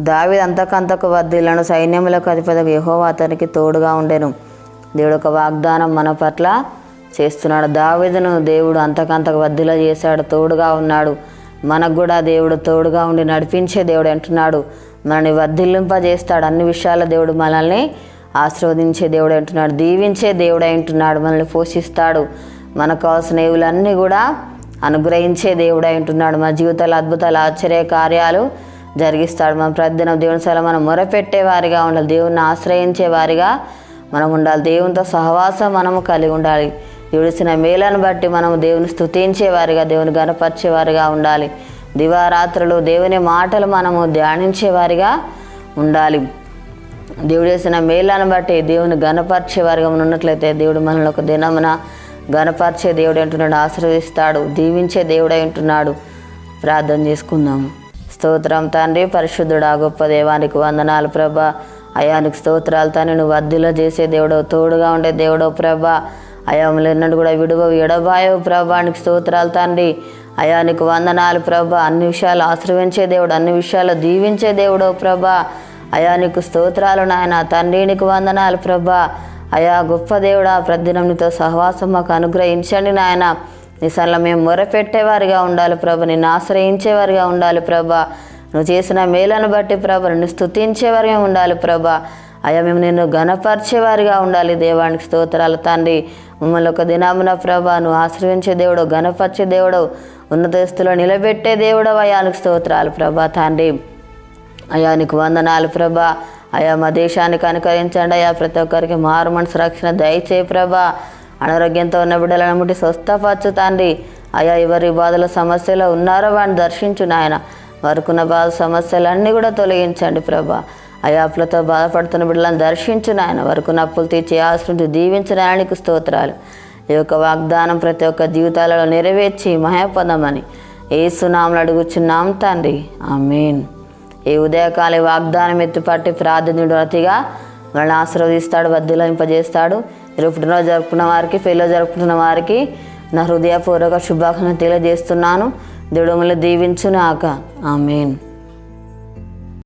దావిది అంతకంతకు వర్ధిల్లను సైన్యములకు అధిపతి యహోవా అతనికి తోడుగా ఉండెను. దేవుడు ఒక వాగ్దానం మన పట్ల చేస్తున్నాడు. దావిదును దేవుడు అంతకంతకు వర్ధిల చేశాడు తోడుగా ఉన్నాడు. మనకు కూడా దేవుడు తోడుగా ఉండి నడిపించే దేవుడు అంటున్నాడు. మనల్ని వర్ధిల్లింపజేస్తాడు. అన్ని విషయాల దేవుడు మనల్ని ఆశీర్వదించే దేవుడు అంటున్నాడు. దీవించే దేవుడు అంటున్నాడు. మనల్ని పోషిస్తాడు. మనకు కావాల్సిన ఏవులన్నీ కూడా అనుగ్రహించే దేవుడు అంటున్నాడు. మన జీవితాల అద్భుతాలు ఆశ్చర్య కార్యాలు జరిగిస్తాడు. మన ప్రతిదినం దేవుని సల మనం మొరపెట్టే వారిగా ఉండాలి. దేవుణ్ణి ఆశ్రయించే వారిగా మనం ఉండాలి. దేవునితో సహవాసం మనము కలిగి ఉండాలి. దేవుడిసిన మేలను బట్టి మనం దేవుని స్తుతించే వారిగా దేవుని గనపరిచేవారిగా ఉండాలి. దివారాత్రులు దేవుని మాటలు మనము ధ్యానించే వారిగా ఉండాలి. దేవుడు చేసిన మేళ్ళను బట్టి దేవుని గణపరిచే వారిగా మనం ఉన్నట్లయితే దేవుడు మనల్ని ఒక దినమున గణపరిచే దేవుడు అంటున్నాడు ఆశీర్వదిస్తాడు దీవించే దేవుడై ఉంటున్నాడు ప్రార్థన చేసుకుందాము. స్తోత్రం తండ్రి పరిశుద్ధుడా గొప్ప దేవానికి వందనాలు ప్రభ. అయానికి స్తోత్రాలు తండ్రి నువ్వు వద్దులో చేసే దేవుడో తోడుగా ఉండే దేవుడో ప్రభ. అయాములు ఎన్నడు కూడా విడువవు ఎడబాయో ప్రభానికి స్తోత్రాలు తండ్రి. అయానికి వందనాలు ప్రభ. అన్ని విషయాలు ఆశ్రవించే దేవుడు అన్ని విషయాలు దీవించే దేవుడో ప్రభ. అయానికి స్తోత్రాలు నాయన తండ్రినికి వందనాలు ప్రభ. అయా గొప్ప దేవుడా ప్రతిదినం నీతో సహవాసం మాకు అనుగ్రహించండి నాయన. నీ సల్ల మేము మొరపెట్టేవారిగా ఉండాలి ప్రభు నిన్ను ఆశ్రయించేవారిగా ఉండాలి ప్రభా. నువ్వు చేసిన మేలను బట్టి ప్రభ నిన్ను స్తుతించేవారిగా ఉండాలి ప్రభా. అయ్యా మేము నిన్ను గణపరిచేవారిగా ఉండాలి దేవానికి స్తోత్రాలు తండ్రి. మమ్మల్ని ఒక దినామున ప్రభా నువ్వు ఆశ్రయించే దేవుడు గణపరిచే దేవుడు ఉన్నత స్థితిలో నిలబెట్టే దేవుడు అయానికి స్తోత్రాలు ప్రభా తండ్రి. అయా నీకు వందనాలు ప్రభా. అయా మా దేశానికి అనుకరించండి అయా ప్రతి ఒక్కరికి మారు మనసు రక్షణ దయచే ప్రభా. అనారోగ్యంతో ఉన్న బిడ్డలను ముట్టి స్వస్థపరచు తండ్రి. అయా ఎవరి బాధల సమస్యలో ఉన్నారో వాడిని దర్శించు నాయన. వారికున్న బాధ సమస్యలన్నీ కూడా తొలగించండి ప్రభా. అయా అప్పులతో బాధపడుతున్న బిడ్డలను దర్శించు నాయన. వరకున్న అప్పులు తీర్చి ఆశ్రయించి దీవించడానికి స్తోత్రాలు. ఈ యొక్క వాగ్దానం ప్రతి ఒక్క జీవితాలలో నెరవేర్చి మహాపదమని ఏసునామలు అడుగుచున్నాం తండ్రి. ఆమెన్. ఈ ఉదయకాల వాగ్దానం ఎత్తుపట్టి ప్రార్థనుడు అతిగా. వాళ్ళని ఆశీర్వదిస్తాడు వద్దులింపజేస్తాడు ఇరు పుట్టినరోజు జరుపుకున్న వారికి ఫెయిల్ జరుపుకున్న వారికి నా హృదయపూర్వక శుభాకాంక్షలు తెలియజేస్తున్నాను. దేవుడు మిమ్మల్ని దీవించునాక ఆమెన్.